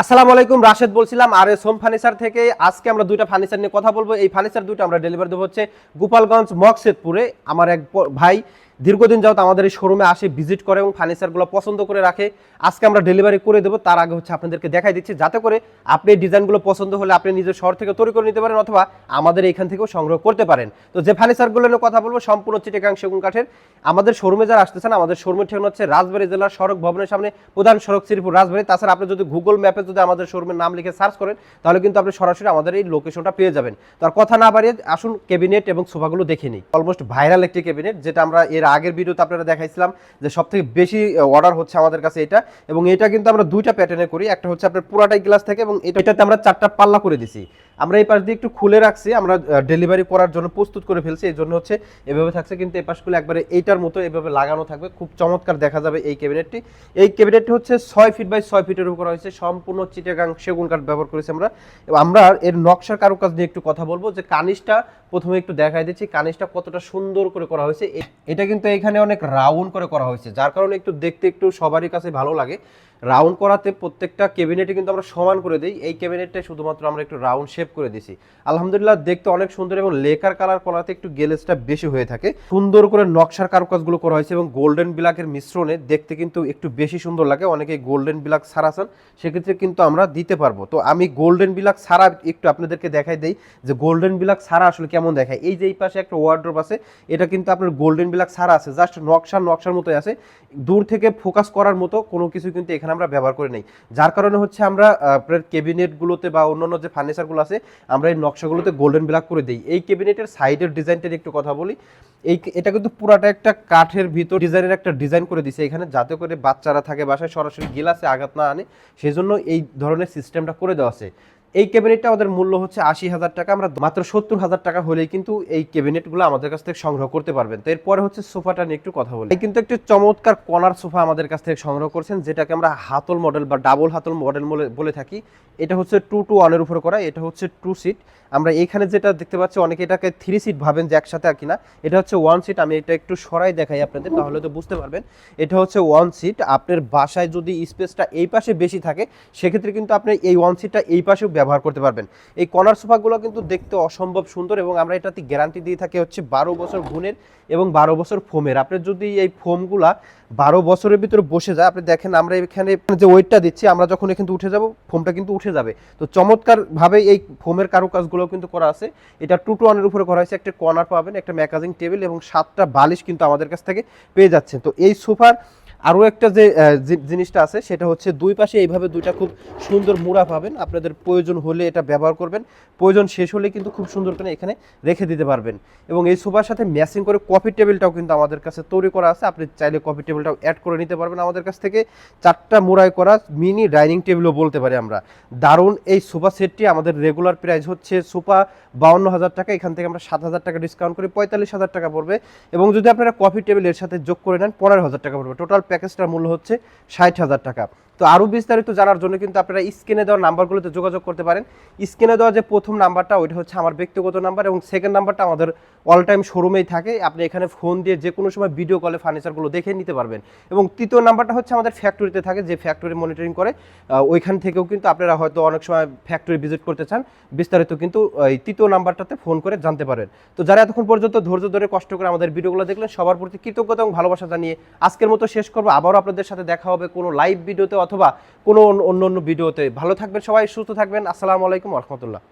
আসসালামু আলাইকুম, রাশেদ বলছিলাম। আর এস হোম ফার্নিচার থেকে আজকে আমরা দুইটা ফার্নিচার নিয়ে কথা বলব। এই ফার্নিচার দুটো আমরা ডেলিভারি দেবো হচ্ছে গোপালগঞ্জ মকসেদপুরে। আমার এক ভাই দীর্ঘদিন যাবত আমাদের এই শোরুমে আসে ভিজিট করে এবং ফার্নিচারগুলো পছন্দ করে রাখে। আজকে আমরা ডেলিভারি করে দেবো, তার আগে হচ্ছে আপনাদেরকে দেখাই দিচ্ছি, যাতে করে আপনি এই ডিজাইনগুলো পছন্দ হলে আপনি নিজের শহর থেকে তৈরি করে নিতে পারেন অথবা আমাদের এখান থেকেও সংগ্রহ করতে পারেন। তো যে ফার্নিচারগুলো নিয়ে কথা বলব, সম্পূর্ণ চিটেগাং সেগুন কাঠের। আমাদের শোরুমে যারা আসতেছেন আমাদের শোরুমের ঠিকানা হচ্ছে রাজবাড়ী জেলার সড়ক ভবনের সামনে, প্রধান সড়ক শ্রীপুর রাজবাড়ী। তাছাড়া আপনি যদি গুগল ম্যাপে যদি আমাদের শোরুমের নাম লিখে সার্চ করেন, তাহলে কিন্তু আপনি সরাসরি আমাদের এই লোকেশনটা পেয়ে যাবেন। তো আর কথা না বাড়িয়ে আসুন ক্যাবিনেট এবং সোফাগুলো দেখে নিই। অলমোস্ট ভাইরাল একটি ক্যাবিনেট যেটা আমরা এর আগের ভিডিওতে আপনারা দেখাইছিলাম যে সব থেকে বেশি অর্ডার হচ্ছে আমাদের কাছে এটা। এবং এটা কিন্তু আমরা দুইটা প্যাটার্নে করি। একটা হচ্ছে আপনার পুরাটাই গ্লাস থেকে এবং এটাতে আমরা চারটা পাল্লা করে দিছি। আমরা এই পাশ দিয়ে একটু খুলে রাখছি। আমরা ডেলিভারি করার জন্য প্রস্তুত করে ফেলছি। এই জন্য হচ্ছে এভাবে থাকছে। কিন্তু এই পাশগুলো একবারে এইটার মতো এভাবে লাগানো থাকবে। খুব চমৎকার দেখা যাবে এই ক্যাবিনেটটি। এই ক্যাবিনেটটি হচ্ছে ছয় ফিট বাই ছয় ফিটের উপর হয়েছে। সম্পূর্ণ চিটাগাং সেগুন কাঠ ব্যবহার করেছি আমরা। আমরা এর নকশার কারুকাজ নিয়ে একটু কথা বলব যে কানিসটা প্রথমে একটু দেখাই দিচ্ছি। কানিসটা কতটা সুন্দর করে করা হয়েছে। এটা এখানে অনেক রাউন্ড করে করা হয়েছে, যার কারণে একটু দেখতে একটু সবারই কাছে ভালো লাগে। রাউন্ড করাতে প্রত্যেকটা ক্যাবিনেটে কিন্তু আমরা সমান করে দিই। এই ক্যাবিনেটটা শুধুমাত্র আমরা একটু রাউন্ড শেপ করে দিছি। আলহামদুলিল্লাহ, দেখতে অনেক সুন্দর এবং লেকার কালার করাতে একটু গেলেসটা বেশি হয়ে থাকে। সুন্দর করে নকশার কারুকাজগুলো করা হয়েছে এবং গোল্ডেন ব্ল্যাকের মিশ্রণে দেখতে কিন্তু একটু বেশি সুন্দর লাগে। অনেকে গোল্ডেন ব্ল্যাক আছেন, সেক্ষেত্রে কিন্তু আমরা দিতে পারব। তো আমি গোল্ডেন ব্ল্যাক ছাড়া একটু আপনাদেরকে দেখাই দেই যে গোল্ডেন ব্ল্যাক ছাড়া আসলে কেমন দেখায়। এই যে এই পাশে একটা ওয়ার্ড্রোপ আছে, এটা কিন্তু আপনার গোল্ডেন ব্ল্যাক ছাড়া আছে। জাস্ট নকশা নকশার মতোই আছে। দূর থেকে ফোকাস করার মতো কোনো কিছু কিন্তু এখানে আমরা ব্যবহার করে নেই। যার কারণে হচ্ছে আমরা আপনার ক্যাবিনেটগুলোতে বা অন্যান্য যে ফার্নিচারগুলো আছে, আমরা এই নকশাগুলোতে গোল্ডেন ব্ল্যাক করে দিই। এই ক্যাবিনেটের সাইডের ডিজাইনটার একটু কথা বলি। এই এটা কিন্তু পুরাটা একটা কাঠের ভিতর ডিজাইনের একটা ডিজাইন করে দিছে। এখানে যাতে করে বাচ্চারা থাকে, বাসায় সরাসরি গিলাসে আঘাত না আনে সেই জন্য এই ধরনের সিস্টেমটা করে দেওয়া আছে। এই ক্যাবিনেটটা আমাদের মূল্য হচ্ছে আশি হাজার টাকা। আমরা মাত্র সত্তর হাজার টাকা হলেই কিন্তু এই ক্যাবিনেটগুলো আমাদের কাছ থেকে সংগ্রহ করতে পারবেন। তো এরপরে হচ্ছে সোফাটা নিয়ে একটু কথা বলি। কিন্তু একটি চমৎকার কর্নার সোফা আমাদের কাছ থেকে সংগ্রহ করছেন, যেটাকে আমরা হাতল মডেল বা ডাবল হাতল মডেল বলে থাকি। এটা হচ্ছে টু টু ওয়ানের উপরে করা, এটা হচ্ছে টু সিট আমরা এখানে যেটা দেখতে পাচ্ছি, অনেকে এটাকে থ্রি সিট ভাবেন যে একসাথে আর কিনা। এটা হচ্ছে ওয়ান সিট আমি এটা একটু সরাই দেখাই আপনাদের, তাহলে তো বুঝতে পারবেন। এটা হচ্ছে ওয়ান সিট আপনার বাসায় যদি স্পেসটা এই পাশে বেশি থাকে, সেক্ষেত্রে কিন্তু আপনি এই ওয়ান সিটটা এই পাশেও ব্যবহার করতে পারবেন। এই কর্নার সোফাগুলো কিন্তু দেখতে অসম্ভব সুন্দর এবং আমরা এটাতে গ্যারান্টি দিয়ে থাকি হচ্ছে বারো বছর গুণের এবং বারো বছর ফোমের। আপনি যদি এই ফোমগুলা বারো বছরের ভিতরে বসে যায়, আপনি দেখেন আমরা এখানে যে ওয়েটটা দিচ্ছি, আমরা যখন এখানে উঠে যাব, ফোমটা কিন্তু উঠে যাবে। তো চমৎকার ভাবে এই ফোমের কারুকাজগুলো কিন্তু করা আছে। এটা টু টু ওয়ানের উপরে করা হয়েছে, একটা কর্নার পাবেন, একটা ম্যাগাজিং টেবিল এবং সাতটা বালিশ কিন্তু আমাদের কাছ থেকে পেয়ে যাচ্ছেন। তো এই সোফার আরও একটা যে জিনিসটা আছে, সেটা হচ্ছে দুই পাশে এইভাবে দুইটা খুব সুন্দর মুড়া পাবেন। আপনাদের প্রয়োজন হলে এটা ব্যবহার করবেন। প্রয়োজন শেষ হলে কিন্তু খুব সুন্দর করে এখানে রেখে দিতে পারবেন। এবং এই সোফার সাথে ম্যাচিং করে কফি টেবিলটাও কিন্তু আমাদের কাছে তৈরি করা আছে। আপনি চাইলে কফি টেবিলটাও অ্যাড করে নিতে পারবেন আমাদের কাছ থেকে। চারটা মুড়াই করা মিনি ডাইনিং টেবিলও বলতে পারি আমরা। দারুণ এই সোফা সেটটি আমাদের রেগুলার প্রাইস হচ্ছে সোফা বাউন্ন হাজার টাকা। এখান থেকে আমরা সাত হাজার টাকা ডিসকাউন্ট করি পঁয়তাল্লিশ হাজার টাকা পড়বে। এবং যদি আপনারা কফি টেবিলের সাথে যোগ করে নেন, পনেরো হাজার টাকা পড়বে। টোটাল প্যাকেজটার মূল্য হচ্ছে ষাট হাজার টাকা। তো আরও বিস্তারিত জানার জন্য কিন্তু আপনারা স্ক্রিনে দেওয়া নাম্বারগুলোতে যোগাযোগ করতে পারেন। স্ক্রিনে দেওয়া যে প্রথম নাম্বারটা, ওইটা হচ্ছে আমার ব্যক্তিগত নাম্বার এবং সেকেন্ড নাম্বারটা আমাদের অল টাইম শোরুমেই থাকে। আপনি এখানে ফোন দিয়ে যে কোনো সময় ভিডিও কলে ফার্নিচারগুলো দেখে নিতে পারবেন। এবং তৃতীয় নাম্বারটা হচ্ছে আমাদের ফ্যাক্টরিতে থাকে, যে ফ্যাক্টরি মনিটরিং করে। ওইখান থেকেও কিন্তু আপনারা হয়তো অনেক সময় ফ্যাক্টরি ভিজিট করতে চান। বিস্তারিত কিন্তু এই তৃতীয় নাম্বারটাতে ফোন করে জানতে পারেন। তো যারা এতক্ষণ পর্যন্ত ধৈর্য ধরে কষ্ট করে আমাদের ভিডিওগুলো দেখলেন, সবার প্রতি কৃতজ্ঞতা এবং ভালোবাসা জানিয়ে আজকের মতো শেষ করব। আবারও আপনাদের সাথে দেখা হবে কোনো লাইভ ভিডিওতে অথবা কোনো অন্য অন্য ভিডিওতে। ভালো থাকবেন সবাই সুস্থ থাকবেন। আসসালামু আলাইকুম রহমতুল্লাহ।